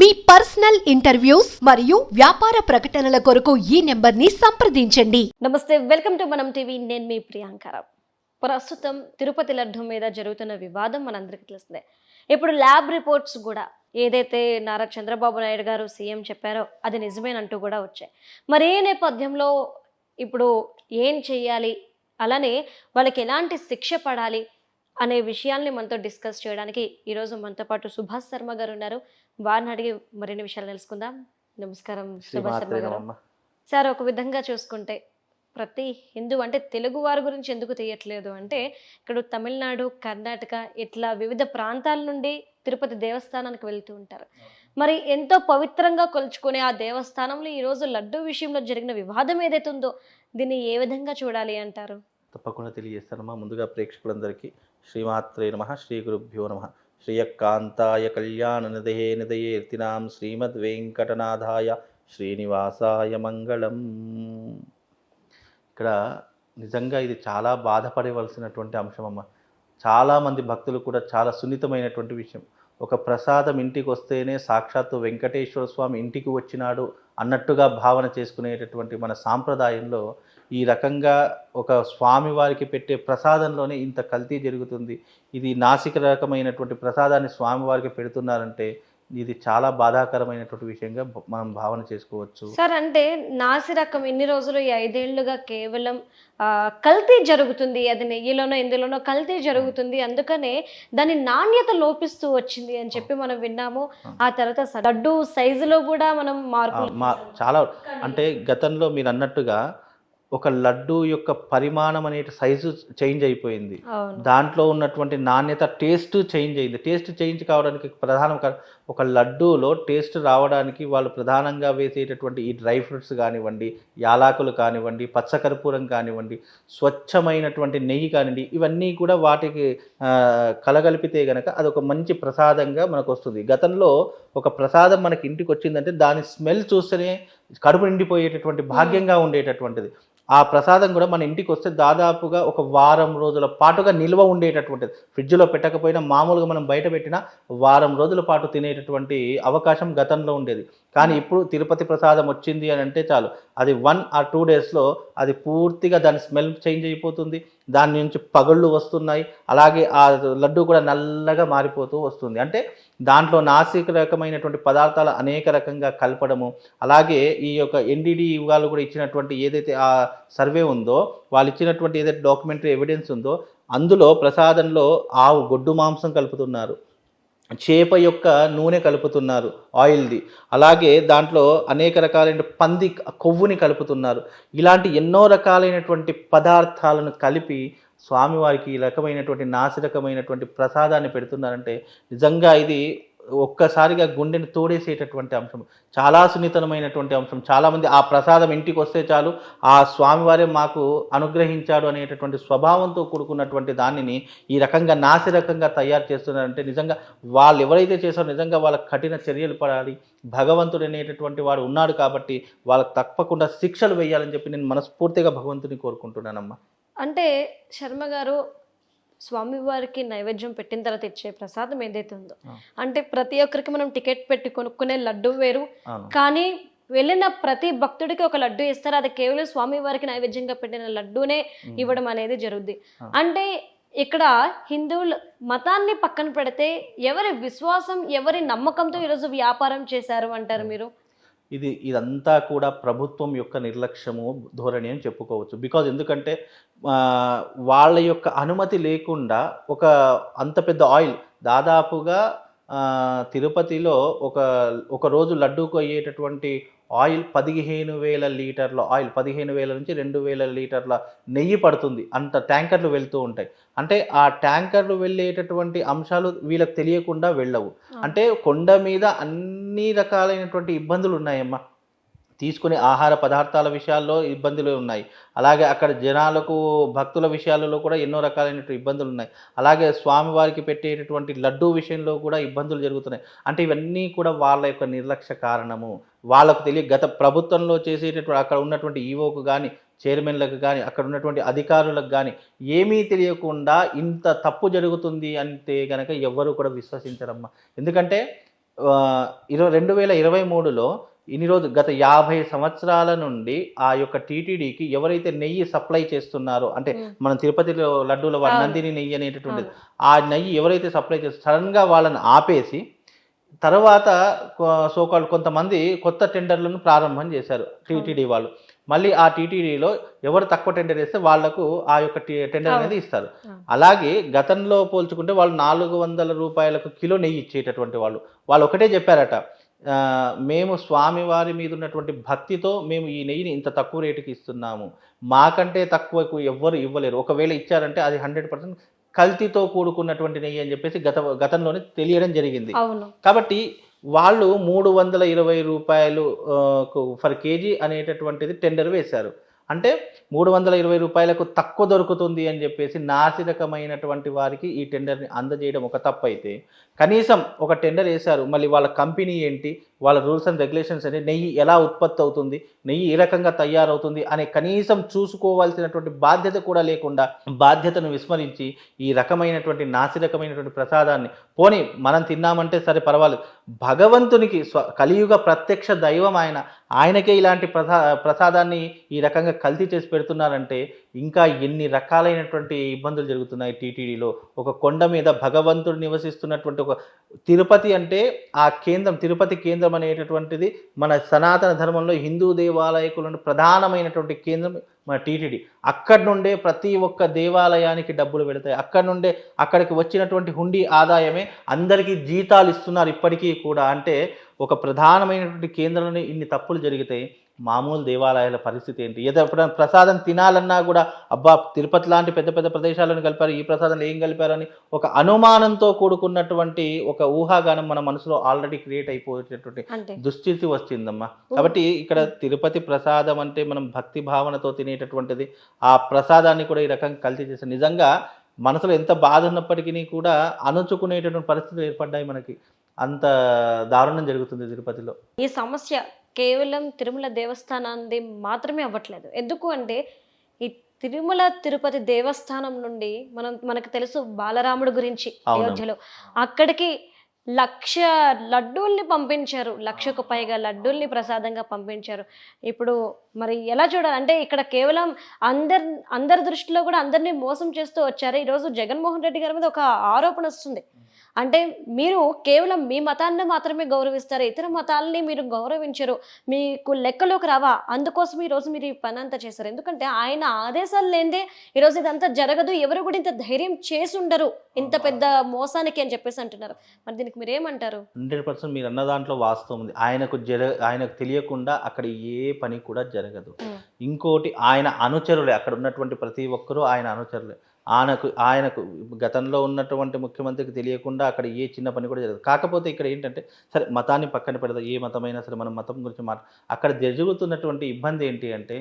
మీ personal interviews మరియు వ్యాపార ప్రకటనల కొరకు ఈ నెంబర్ని సంప్రదించండి. నమస్తే వెల్కమ్ టు మనం టీవీ. నేను మీ ప్రియాంకరావు ప్రస్తుతం తిరుపతి లడ్డు మీద జరుగుతున్న వివాదం మనందరికీ తెలిసిందే ఇప్పుడు ల్యాబ్ రిపోర్ట్స్ కూడా ఏదైతే నారా చంద్రబాబు నాయుడు గారు సీఎం చెప్పారో అది నిజమేనంటూ కూడా వచ్చాయి. మరి ఏ నేపథ్యంలో ఇప్పుడు ఏం చేయాలి అలానే వాళ్ళకి ఎలాంటి శిక్ష పడాలి? అనే విషయాల్ని మనతో డిస్కస్ చేయడానికి ఈరోజు మనతో పాటు సుభాష్ శర్మ గారు ఉన్నారు. వారిని అడిగి మరిన్ని విషయాలు తెలుసుకుందాం. నమస్కారం సుభాష్ శర్మ గారు. సార్ ఒక విధంగా చూసుకుంటే ప్రతి హిందూ అంటే తెలుగు వారి గురించి ఎందుకు తీయట్లేదు అంటే ఇక్కడ తమిళనాడు కర్ణాటక ఇట్లా వివిధ ప్రాంతాల నుండి తిరుపతి దేవస్థానానికి వెళ్తూ ఉంటారు. మరి ఎంతో పవిత్రంగా కొలుచుకునే ఆ దేవస్థానంలో ఈరోజు లడ్డు విషయంలో జరిగిన వివాదం ఏదైతే ఉందో దీన్ని ఏ విధంగా చూడాలి అంటారు? తప్పకుండా తెలియజేస్తానమ్మా ముందుగా ప్రేక్షకులందరికీ శ్రీమాత్రే నమ శ్రీ గురుభ్యో నమ. శ్రీయకాంతాయ కళ్యాణ నిదయే నిదయేర్తినాం శ్రీమద్ వెంకటనాథాయ శ్రీనివాసాయ మంగళం. ఇక్కడ నిజంగా ఇది చాలా బాధపడవలసినటువంటి అంశం అమ్మ. చాలామంది భక్తులు కూడా చాలా సున్నితమైనటువంటి విషయం. ఒక ప్రసాదం ఇంటికి వస్తేనే సాక్షాత్తు వెంకటేశ్వర స్వామి ఇంటికి వచ్చినాడు అన్నట్టుగా భావన చేసుకునేటటువంటి మన సాంప్రదాయంలో ఈ రకంగా ఒక స్వామి వారికి పెట్టే ప్రసాదంలోనే ఇంత కల్తీ జరుగుతుంది. ఇది నాసిక రకమైనటువంటి ప్రసాదాన్ని స్వామివారికి పెడుతున్నారంటే ఇది చాలా బాధాకరమైనటువంటి విషయంగా మనం భావన చేసుకోవచ్చు. సార్ అంటే నాసి రకం ఇన్ని రోజులు ఈ ఐదేళ్ళుగా కేవలం కల్తీ జరుగుతుంది. అది నెయ్యిలోనో ఇందులోనో కల్తీ జరుగుతుంది. అందుకనే దాని నాణ్యత లోపిస్తూ వచ్చింది అని చెప్పి మనం విన్నాము. ఆ. తర్వాత లడ్డు సైజులో కూడా మనం మార్పు చాలా అంటే గతంలో మీరు అన్నట్టుగా ఒక లడ్డు యొక్క పరిమాణం అనే సైజు చేంజ్ అయిపోయింది. దాంట్లో ఉన్నటువంటి నాణ్యత టేస్ట్ చేంజ్ అయింది. టేస్ట్ చేంజ్ కావడానికి ప్రధానం ఒక లడ్డూలో టేస్ట్ రావడానికి వాళ్ళు ప్రధానంగా వేసేటటువంటి ఈ డ్రై ఫ్రూట్స్ కానివ్వండి యాలాకులు కానివ్వండి పచ్చకర్పూరం కానివ్వండి స్వచ్ఛమైనటువంటి నెయ్యి కానివ్వండి ఇవన్నీ కూడా వాటికి కలగలిపితే గనక అది ఒక మంచి ప్రసాదంగా మనకు వస్తుంది గతంలో ఒక ప్రసాదం మనకి ఇంటికి వచ్చిందంటే దాని స్మెల్ చూస్తేనే కడుపు నిండిపోయేటటువంటి భాగ్యంగా ఉండేటటువంటిది. ఆ ప్రసాదం కూడా మన ఇంటికి వస్తే దాదాపుగా ఒక వారం రోజుల పాటుగా నిల్వ ఉండేటటువంటిది. ఫ్రిడ్జ్లో పెట్టకపోయినా మామూలుగా మనం బయట పెట్టినా వారం రోజుల పాటు తినేటటువంటి అవకాశం గతంలో ఉండేది. కానీ ఇప్పుడు తిరుపతి ప్రసాదం వచ్చింది అని అంటే చాలు. అది వన్ ఆర్ టూ డేస్లో అది పూర్తిగా దాని స్మెల్ చేంజ్ అయిపోతుంది. దాని నుంచి పగుళ్ళు వస్తున్నాయి. అలాగే ఆ లడ్డు కూడా నల్లగా మారిపోతూ వస్తుంది. అంటే దాంట్లో నాసిక రకమైనటువంటి పదార్థాలు అనేక రకంగా కలపడము. అలాగే ఈ యొక్క ఎన్డీడీ యుగాలు కూడా ఇచ్చినటువంటి ఏదైతే ఆ సర్వే ఉందో వాళ్ళు ఇచ్చినటువంటి ఏదైతే డాక్యుమెంటరీ ఎవిడెన్స్ ఉందో అందులో ప్రసాదంలో ఆవు గొడ్డు మాంసం కలుపుతున్నారు. చేప యొక్క నూనె కలుపుతున్నారు ఆయిల్ది. అలాగే దాంట్లో అనేక రకాలైన పంది కొవ్వుని కలుపుతున్నారు. ఇలాంటి ఎన్నో రకాలైనటువంటి పదార్థాలను కలిపి స్వామివారికి ఈ రకమైనటువంటి నాసిరకమైనటువంటి ప్రసాదాన్ని పెడుతున్నారంటే నిజంగా ఇది ఒక్కసారిగా గుండెని తోడేసేటటువంటి అంశం చాలా సున్నితమైనటువంటి అంశం. చాలామంది ఆ ప్రసాదం ఇంటికి వస్తే చాలు ఆ స్వామివారే మాకు అనుగ్రహించాడు అనేటటువంటి స్వభావంతో కూడుకున్నటువంటి దానిని ఈ రకంగా నాసిరకంగా తయారు చేస్తున్నారంటే నిజంగా వాళ్ళు ఎవరైతే చేశారో నిజంగా వాళ్ళకి కఠిన చర్యలు పడాలి. భగవంతుడు అనేటటువంటి వాడు ఉన్నాడు కాబట్టి వాళ్ళకి తప్పకుండా శిక్షలు వేయాలని చెప్పి నేను మనస్ఫూర్తిగా భగవంతుని కోరుకుంటున్నానమ్మా. అంటే శర్మ గారు స్వామివారికి నైవేద్యం పెట్టిన తర్వాత ఇచ్చే ప్రసాదం ఏదైతే ఉందో. అంటే ప్రతి ఒక్కరికి మనం టికెట్ పెట్టి కొనుక్కునే లడ్డు వేరు. కానీ వెళ్ళిన ప్రతి భక్తుడికి ఒక లడ్డు ఇస్తారు. అది కేవలం స్వామివారికి నైవేద్యంగా పెట్టిన లడ్డూనే ఇవ్వడం అనేది జరుగుద్ది. అంటే ఇక్కడ హిందువులు మతాన్ని పక్కన పెడితే ఎవరి విశ్వాసం ఎవరి నమ్మకంతో ఈరోజు వ్యాపారం చేశారు అంటారు మీరు? ఇది ఇదంతా కూడా ప్రభుత్వం యొక్క నిర్లక్ష్యము ధోరణి అని చెప్పుకోవచ్చు. బికాజ్ ఎందుకంటే వాళ్ళ యొక్క అనుమతి లేకుండా ఒక అంత పెద్ద ఆయిల్ దాదాపుగా తిరుపతిలో ఒక ఒక రోజు లడ్డూకు అయ్యేటటువంటి ఆయిల్ పదిహేను వేల లీటర్ల ఆయిల్ పదిహేను వేల నుంచి రెండు వేల లీటర్ల నెయ్యి పడుతుంది. అంత ట్యాంకర్లు వెళ్తూ ఉంటాయి. అంటే ఆ ట్యాంకర్లు వెళ్ళేటటువంటి అంశాలు వీళ్ళకి తెలియకుండా వెళ్ళవు. అంటే కొండ మీద అన్ని అన్ని రకాలైనటువంటి ఇబ్బందులు ఉన్నాయమ్మా. తీసుకునే ఆహార పదార్థాల విషయాల్లో ఇబ్బందులు ఉన్నాయి. అలాగే అక్కడ జనాలకు భక్తుల విషయాలలో కూడా ఎన్నో రకాలైనటువంటి ఇబ్బందులు ఉన్నాయి. అలాగే స్వామివారికి పెట్టేటటువంటి లడ్డూ విషయంలో కూడా ఇబ్బందులు జరుగుతున్నాయి. అంటే ఇవన్నీ కూడా వాళ్ళ యొక్క నిర్లక్ష్య కారణము. వాళ్ళకు తెలియ గత ప్రభుత్వంలో చేసేటటువంటి అక్కడ ఉన్నటువంటి ఈవోకు కానీ చైర్మన్లకు కానీ అక్కడ ఉన్నటువంటి అధికారులకు కానీ ఏమీ తెలియకుండా ఇంత తప్పు జరుగుతుంది అంటే కనుక ఎవ్వరూ కూడా విశ్వసించరమ్మా. ఎందుకంటే ఇరవై రెండు వేల ఇరవై మూడులో ఇన్ని రోజు గత యాభై సంవత్సరాల నుండి ఆ యొక్క టీటీడీకి ఎవరైతే నెయ్యి సప్లై చేస్తున్నారో అంటే. మన తిరుపతిలో లడ్డూల వారి అవును. నందిని నెయ్యి అనేటటువంటిది. ఆ నెయ్యి ఎవరైతే సప్లై చేస్తారో సడన్గా వాళ్ళని ఆపేసి తర్వాత సోకాల్ కొంతమంది కొత్త టెండర్లను ప్రారంభం చేశారు టీటీడీ వాళ్ళు మళ్ళీ ఆ టీటీడీలో ఎవరు తక్కువ టెండర్ వేస్తే వాళ్ళకు ఆ యొక్క టెండర్ అనేది ఇస్తారు. అలాగే గతంలో పోల్చుకుంటే వాళ్ళు నాలుగు వందల రూపాయలకు కిలో నెయ్యి ఇచ్చేటటువంటి వాళ్ళు. వాళ్ళు ఒకటే చెప్పారట మేము స్వామివారి మీద ఉన్నటువంటి భక్తితో మేము ఈ నెయ్యిని ఇంత తక్కువ రేటుకి ఇస్తున్నాము. మాకంటే తక్కువకు ఎవ్వరు ఇవ్వలేరు. ఒకవేళ ఇచ్చారంటే అది హండ్రెడ్ పర్సెంట్ కల్తీతో కూడుకున్నటువంటి నెయ్యి అని చెప్పేసి గత గతంలోనే తెలియడం జరిగింది. కాబట్టి వాళ్ళు మూడు వందల ఇరవై రూపాయలు ఫర్ కేజీ అనేటటువంటిది టెండర్ వేశారు. అంటే మూడు వందల ఇరవై రూపాయలకు తక్కువ దొరుకుతుంది అని చెప్పేసి నాసిరకమైనటువంటి వారికి ఈ టెండర్ని అందజేయడం ఒక తప్పు అయితే కనీసం ఒక టెండర్ వేశారు. మళ్ళీ వాళ్ళ కంపెనీ ఏంటి? వాళ్ళ రూల్స్ అండ్ రెగ్యులేషన్స్ అని నెయ్యి ఎలా ఉత్పత్తి అవుతుంది నెయ్యి ఏ రకంగా తయారవుతుంది అనే కనీసం చూసుకోవాల్సినటువంటి బాధ్యత కూడా లేకుండా బాధ్యతను విస్మరించి ఈ రకమైనటువంటి నాసిరకమైనటువంటి ప్రసాదాన్ని పోనీ మనం తిన్నామంటే సరే పర్వాలేదు భగవంతునికి స్వ కలియుగ ప్రత్యక్ష దైవం ఆయన ఆయనకే ఇలాంటి ప్రసా ప్రసాదాన్ని ఈ రకంగా కల్తీ చేసి పెడుతున్నారంటే ఇంకా ఎన్ని రకాలైనటువంటి ఇబ్బందులు జరుగుతున్నాయి టీటీడీలో. ఒక కొండ మీద భగవంతుడు నివసిస్తున్నటువంటి ఒక తిరుపతి అంటే ఆ కేంద్రం తిరుపతి కేంద్రం అనేటటువంటిది మన సనాతన ధర్మంలో హిందూ దేవాలయకులను ప్రధానమైనటువంటి కేంద్రం మన టీటీడీ. అక్కడి నుండే ప్రతి ఒక్క దేవాలయానికి డబ్బులు పెడతాయి అక్కడి నుండే అక్కడికి వచ్చినటువంటి హుండీ ఆదాయమే అందరికీ జీతాలు ఇస్తున్నారు ఇప్పటికీ కూడా. అంటే ఒక ప్రధానమైనటువంటి కేంద్రంలో ఇన్ని తప్పులు జరిగితే మామూలు దేవాలయాల పరిస్థితి ఏంటి? ఏదో ఎప్పుడైనా ప్రసాదం తినాలన్నా కూడా అబ్బా తిరుపతి లాంటి పెద్ద పెద్ద ప్రదేశాలను కలిపారు ఈ ప్రసాదంలో ఏం కలిపారు అని ఒక అనుమానంతో కూడుకున్నటువంటి ఒక ఊహాగానం మన మనసులో ఆల్రెడీ క్రియేట్ అయిపోయేటటువంటి దుస్థితి వచ్చిందమ్మా కాబట్టి ఇక్కడ తిరుపతి ప్రసాదం అంటే మనం భక్తి భావనతో తినేటటువంటిది ఆ ప్రసాదాన్ని కూడా ఈ రకంగా కల్తీ చేసి నిజంగా మనసులో ఎంత బాధ ఉన్నప్పటికీ కూడా అణుచుకునేటటువంటి పరిస్థితులు ఏర్పడ్డాయి మనకి. అంత దారుణం జరుగుతుంది తిరుపతిలో. ఈ సమస్య కేవలం తిరుమల దేవస్థానాన్ని మాత్రమే అవ్వట్లేదు. ఎందుకు అంటే ఈ తిరుమల తిరుపతి దేవస్థానం నుండి మనం మనకు తెలుసు బాలరాముడు గురించి. అయోధ్యలో. అక్కడికి లక్ష లడ్డూల్ని పంపించారు. లక్షకు పైగా లడ్డూల్ని ప్రసాదంగా పంపించారు. ఇప్పుడు మరి ఎలా చూడాలి? అంటే ఇక్కడ కేవలం అందరి అందరి దృష్టిలో కూడా అందరినీ మోసం చేస్తూ వచ్చారు. ఈరోజు జగన్మోహన్ రెడ్డి గారి మీద ఒక ఆరోపణ వస్తుంది. అంటే మీరు కేవలం మీ మతాన్ని మాత్రమే గౌరవిస్తారు ఇతర మతాలని మీరు గౌరవించరు మీకు లెక్కలోకి రావా అందుకోసం ఈ రోజు మీరు ఈ పని అంతా చేశారు. ఎందుకంటే ఆయన ఆదేశాలు లేనిదే ఈరోజు ఇదంతా జరగదు ఎవరు కూడా ఇంత ధైర్యం చేసి ఉండరు ఇంత పెద్ద మోసానికి అని చెప్పేసి అంటున్నారు. మరి దీనికి మీరు ఏమంటారు హండ్రెడ్ పర్సెంట్ మీరు అన్న దాంట్లో వాస్తవం ఉంది. ఆయనకు జర ఆయనకు తెలియకుండా అక్కడ ఏ పని కూడా జరగదు. ఇంకోటి ఆయన అనుచరులే అక్కడ ఉన్నటువంటి ప్రతి ఒక్కరూ ఆయన అనుచరులే. ఆయనకు ఆయనకు గతంలో ఉన్నటువంటి ముఖ్యమంత్రికి తెలియకుండా అక్కడ ఏ చిన్న పని కూడా జరగదు కాకపోతే ఇక్కడ ఏంటంటే సరే మతాన్ని పక్కన పెడదాం ఏ మతమైనా సరే మనం మతం గురించి మాట అక్కడ జరుగుతున్నటువంటి ఇబ్బంది ఏంటి అంటే.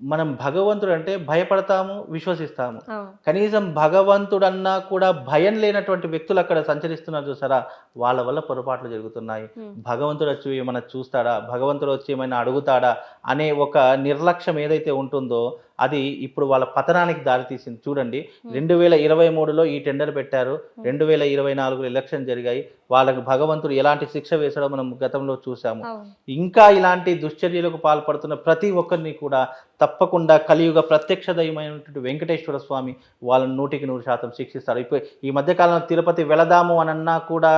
మనం భగవంతుడు అంటే భయపడతాము విశ్వసిస్తాము. కనీసం భగవంతుడన్నా కూడా భయం లేనటువంటి వ్యక్తులు అక్కడ సంచరిస్తున్నారు చూసారా వాళ్ళ వల్ల పొరపాట్లు జరుగుతున్నాయి. భగవంతుడు వచ్చి ఏమైనా చూస్తాడా భగవంతుడు వచ్చి ఏమైనా అడుగుతాడా అనే ఒక నిర్లక్ష్యం ఏదైతే ఉంటుందో అది ఇప్పుడు వాళ్ళ పతనానికి దారితీసింది చూడండి రెండు వేల ఇరవై మూడులో ఈ టెండర్ పెట్టారు. రెండు వేల ఇరవై నాలుగులో ఎలక్షన్ జరిగాయి. వాళ్ళకి భగవంతుడు ఎలాంటి శిక్ష వేసాడో మనం గతంలో చూసాము ఇంకా ఇలాంటి దుశ్చర్యలకు పాల్పడుతున్న ప్రతి ఒక్కరిని కూడా తప్పకుండా కలియుగ ప్రత్యక్ష దైవమైనటువంటి వెంకటేశ్వర స్వామి వాళ్ళని నూటికి నూరు శాతం శిక్షిస్తారు. ఇప్పుడు ఈ మధ్యకాలంలో తిరుపతి వెళదాము అని అన్నా కూడా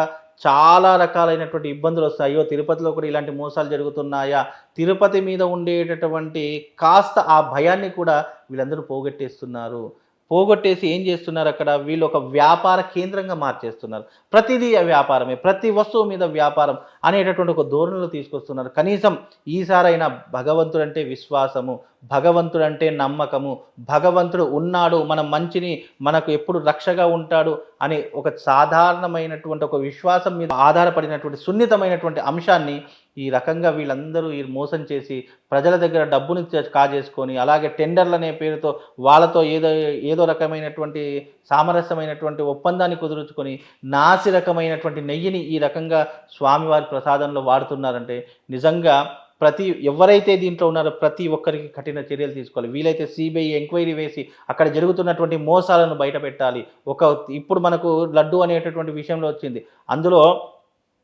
చాలా రకాలైనటువంటి ఇబ్బందులు వస్తాయి. అయ్యో తిరుపతిలో కూడా ఇలాంటి మోసాలు జరుగుతున్నాయా? తిరుపతి మీద ఉండేటటువంటి కాస్త ఆ భయాన్ని కూడా వీళ్ళందరూ పోగొట్టేస్తున్నారు. పోగొట్టేసి ఏం చేస్తున్నారు అక్కడ? వీళ్ళు ఒక వ్యాపార కేంద్రంగా మార్చేస్తున్నారు. ప్రతిదీ వ్యాపారమే. ప్రతి వస్తువు మీద వ్యాపారం అనేటటువంటి ఒక ధోరణిలో తీసుకొస్తున్నారు. కనీసం ఈసారైనా భగవంతుడు అంటే విశ్వాసము భగవంతుడు అంటే నమ్మకము భగవంతుడు ఉన్నాడు మన మంచిని మనకు ఎప్పుడు రక్షగా ఉంటాడు అనే ఒక సాధారణమైనటువంటి ఒక విశ్వాసం మీద ఆధారపడినటువంటి సున్నితమైనటువంటి అంశాన్ని ఈ రకంగా వీళ్ళందరూ ఈ మోసం చేసి ప్రజల దగ్గర డబ్బుని కాజేసుకొని అలాగే టెండర్లు అనే పేరుతో వాళ్ళతో ఏదో ఏదో రకమైనటువంటి సామరస్యమైనటువంటి ఒప్పందాన్ని కుదుర్చుకొని నాసి రకమైనటువంటి నెయ్యిని ఈ రకంగా స్వామివారి ప్రసాదంలో వాడుతున్నారంటే నిజంగా ప్రతి ఎవరైతే దీంట్లో ఉన్నారో ప్రతి ఒక్కరికి కఠిన చర్యలు తీసుకోవాలి. వీలైతే సిబిఐ ఎంక్వైరీ వేసి అక్కడ జరుగుతున్నటువంటి మోసాలను బయట పెట్టాలి ఒక ఇప్పుడు మనకు లడ్డు అనేటటువంటి విషయంలో వచ్చింది. అందులో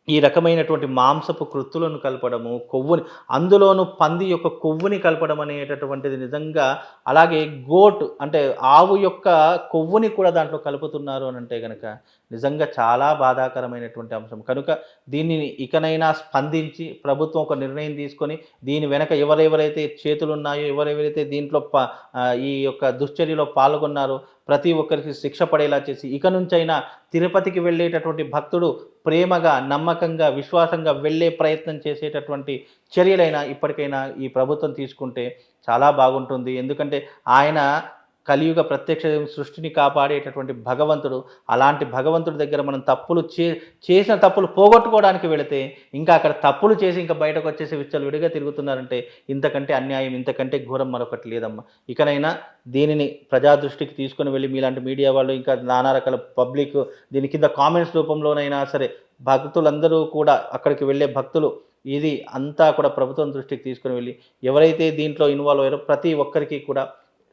ఈ రకమైనటువంటి మాంసపు కృత్తులను కలపడము కొవ్వుని అందులోనూ పంది యొక్క కొవ్వుని కలపడం అనేటటువంటిది నిజంగా అలాగే గోట్ అంటే ఆవు యొక్క కొవ్వుని కూడా దాంట్లో కలుపుతున్నారు అని అంటే కనుక నిజంగా చాలా బాధాకరమైనటువంటి అంశం. కనుక దీనిని ఇకనైనా స్పందించి ప్రభుత్వం ఒక నిర్ణయం తీసుకొని దీని వెనక ఎవరెవరైతే చేతులు ఉన్నాయో ఎవరెవరైతే దీంట్లో ప ఈ యొక్క దుశ్చర్యలో పాల్గొన్నారో ప్రతి ఒక్కరికి శిక్ష పడేలా చేసి ఇక నుంచైనా తిరుపతికి వెళ్ళేటటువంటి భక్తుడు ప్రేమగా నమ్మకంగా విశ్వాసంగా వెళ్ళే ప్రయత్నం చేసేటటువంటి చర్యలైనా ఇప్పటికైనా ఈ ప్రభుత్వం తీసుకుంటే చాలా బాగుంటుంది. ఎందుకంటే ఆయన కలియుగ ప్రత్యక్ష సృష్టిని కాపాడేటటువంటి భగవంతుడు అలాంటి భగవంతుడి దగ్గర మనం తప్పులు చే చేసిన తప్పులు పోగొట్టుకోవడానికి వెళితే ఇంకా అక్కడ తప్పులు చేసి ఇంకా బయటకు వచ్చేసి విచ్చలు విడిగా తిరుగుతున్నారంటే ఇంతకంటే అన్యాయం ఇంతకంటే ఘోరం మరొకటి లేదమ్మా. ఇకనైనా దీనిని ప్రజా దృష్టికి తీసుకొని వెళ్ళి మీలాంటి మీడియా వాళ్ళు ఇంకా నానా రకాల పబ్లిక్ దీని కింద కామెంట్స్ రూపంలోనైనా సరే భక్తులందరూ కూడా అక్కడికి వెళ్ళే భక్తులు ఇది అంతా కూడా ప్రభుత్వం దృష్టికి తీసుకుని వెళ్ళి ఎవరైతే దీంట్లో ఇన్వాల్వ్ అయ్యారో ప్రతి ఒక్కరికి కూడా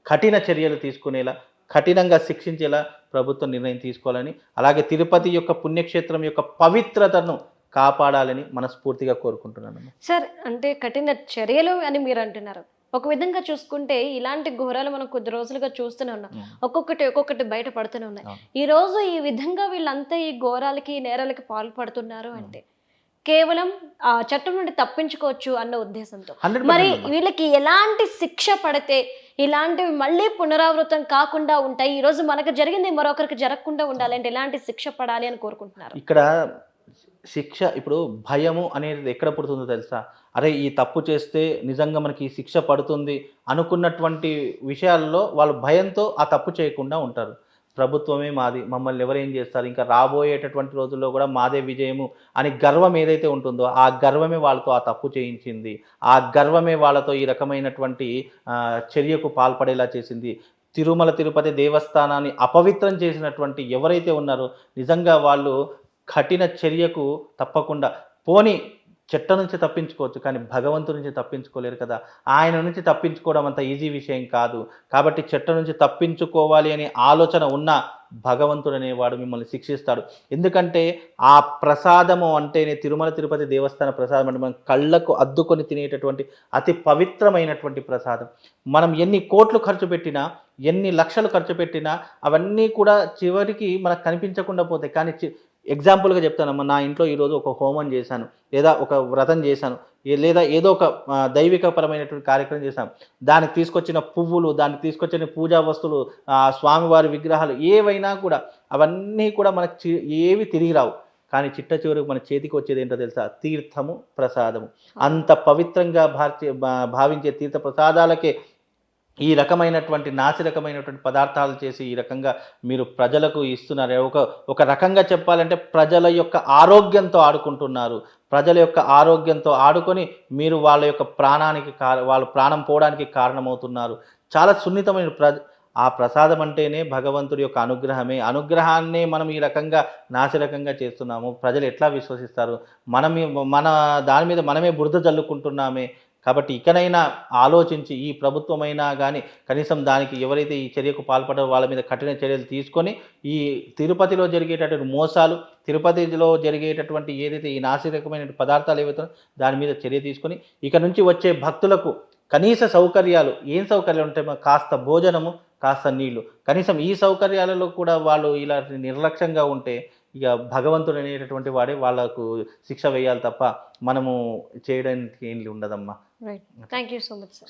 కఠిన చర్యలు తీసుకునేలా కఠినంగా శిక్షించేలా ప్రభుత్వం నిర్ణయం తీసుకోవాలని అలాగే తిరుపతి యొక్క పుణ్యక్షేత్రం యొక్క పవిత్రతను కాపాడాలని మనస్ఫూర్తిగా కోరుకుంటున్నాను సార్ అంటే కఠిన చర్యలు అని మీరు అంటున్నారు ఒక విధంగా చూసుకుంటే ఇలాంటి ఘోరాలు మనం కొద్ది రోజులుగా చూస్తూనే ఉన్నాం. ఒక్కొక్కటి ఒక్కొక్కటి బయట పడుతూనే ఉన్నాయి. ఈ రోజు ఈ విధంగా వీళ్ళంతా ఈ ఘోరాలకి నేరాలకి పాల్పడుతున్నారు అంటే కేవలం ఆ చట్టం నుండి తప్పించుకోవచ్చు అన్న ఉద్దేశంతో. మరి వీళ్ళకి ఎలాంటి శిక్ష పడితే ఇలాంటివి మళ్ళీ పునరావృతం కాకుండా ఉంటాయి. ఈరోజు మనకు జరిగింది మరొకరికి జరగకుండా ఉండాలంటే ఎలాంటి శిక్ష పడాలి అని కోరుకుంటున్నారు? ఇక్కడ శిక్ష ఇప్పుడు భయము అనేది ఎక్కడ పుడుతుందో తెలుసా? అరే ఈ తప్పు చేస్తే నిజంగా మనకి శిక్ష పడుతుంది అనుకున్నటువంటి విషయాల్లో వాళ్ళు భయంతో ఆ తప్పు చేయకుండా ఉంటారు. ప్రభుత్వమే మాది మమ్మల్ని ఎవరేం చేస్తారు? ఇంకా రాబోయేటటువంటి రోజుల్లో కూడా మాదే విజయము అని గర్వం ఏదైతే ఉంటుందో ఆ గర్వమే వాళ్ళతో ఆ తప్పు చేయించింది. ఆ గర్వమే వాళ్ళతో ఈ రకమైనటువంటి చర్యకు పాల్పడేలా చేసింది. తిరుమల తిరుపతి దేవస్థానాన్ని అపవిత్రం చేసినటువంటి ఎవరైతే ఉన్నారో నిజంగా వాళ్ళు కఠిన చర్యకు తప్పకుండా పోని చెట్ట నుంచి తప్పించుకోవచ్చు కానీ భగవంతు నుంచి తప్పించుకోలేరు కదా. ఆయన నుంచి తప్పించుకోవడం అంత ఈజీ విషయం కాదు. కాబట్టి చెట్ట నుంచి తప్పించుకోవాలి అనే ఆలోచన ఉన్న భగవంతుడు అనేవాడు మిమ్మల్ని శిక్షిస్తాడు. ఎందుకంటే ఆ ప్రసాదము అంటేనే తిరుమల తిరుపతి దేవస్థాన ప్రసాదం అంటే మనం కళ్ళకు అద్దుకొని తినేటటువంటి అతి పవిత్రమైనటువంటి ప్రసాదం. మనం ఎన్ని కోట్లు ఖర్చు పెట్టినా ఎన్ని లక్షలు ఖర్చు పెట్టినా అవన్నీ కూడా చివరికి మనకు కనిపించకుండా పోతాయి. కానీ చి- ఎగ్జాంపుల్గా చెప్తానమ్మా నా ఇంట్లో ఈరోజు ఒక హోమం చేశాను లేదా ఒక వ్రతం చేశాను లేదా ఏదో ఒక దైవికపరమైనటువంటి కార్యక్రమం చేశాను. దానికి తీసుకొచ్చిన పువ్వులు దానికి తీసుకొచ్చిన పూజా వస్తువులు స్వామివారి విగ్రహాలు ఏవైనా కూడా అవన్నీ కూడా మనకు చి- ఏవి తిరిగి రావు. కానీ చిట్ట చివరికి మన చేతికి వచ్చేది ఏంటో తెలుసా? తీర్థము ప్రసాదము. అంత పవిత్రంగా భార్చే భా- భావించే తీర్థ ప్రసాదాలకే ఈ రకమైనటువంటి నాసిరకమైనటువంటి పదార్థాలు చేసి ఈ రకంగా మీరు ప్రజలకు ఇస్తున్నారు. ఒక ఒక రకంగా చెప్పాలంటే ప్రజల యొక్క ఆరోగ్యంతో ఆడుకుంటున్నారు. ప్రజల యొక్క ఆరోగ్యంతో ఆడుకొని మీరు వాళ్ళ యొక్క ప్రాణానికి కా వాళ్ళ ప్రాణం పోవడానికి కారణమవుతున్నారు. చాలా సున్నితమైన ప్ర ఆ ప్రసాదం అంటేనే భగవంతుడి యొక్క అనుగ్రహమే. అనుగ్రహాన్నే మనం ఈ రకంగా నాసిరకంగా చేస్తున్నాము. ప్రజలు ఎట్లా విశ్వసిస్తారు? మనం మన దాని మీద మనమే బురద జల్లుకుంటున్నామే. కాబట్టి ఇకనైనా ఆలోచించి ఈ ప్రభుత్వమైనా కానీ కనీసం దానికి ఎవరైతే ఈ చర్యకు పాల్పడారో వాళ్ళ మీద కఠిన చర్యలు తీసుకొని ఈ తిరుపతిలో జరిగేటటువంటి మోసాలు తిరుపతిలో జరిగేటటువంటి ఏదైతే ఈ నాసిరకమైన పదార్థాలు ఏవైతే దాని మీద చర్య తీసుకొని ఇక నుంచి వచ్చే భక్తులకు కనీస సౌకర్యాలు ఏం సౌకర్యాలు ఉంటాయో? కాస్త భోజనము కాస్త నీళ్ళు. కనీసం ఈ సౌకర్యాలలో కూడా వాళ్ళు ఇలా నిర్లక్ష్యంగా ఉంటే ఇక భగవంతుడు అనేటటువంటి వాడే వాళ్ళకు శిక్ష వేయాలి తప్ప మనము చేయడానికి ఏం ఉండదమ్మా. Right. Thank you so much, sir.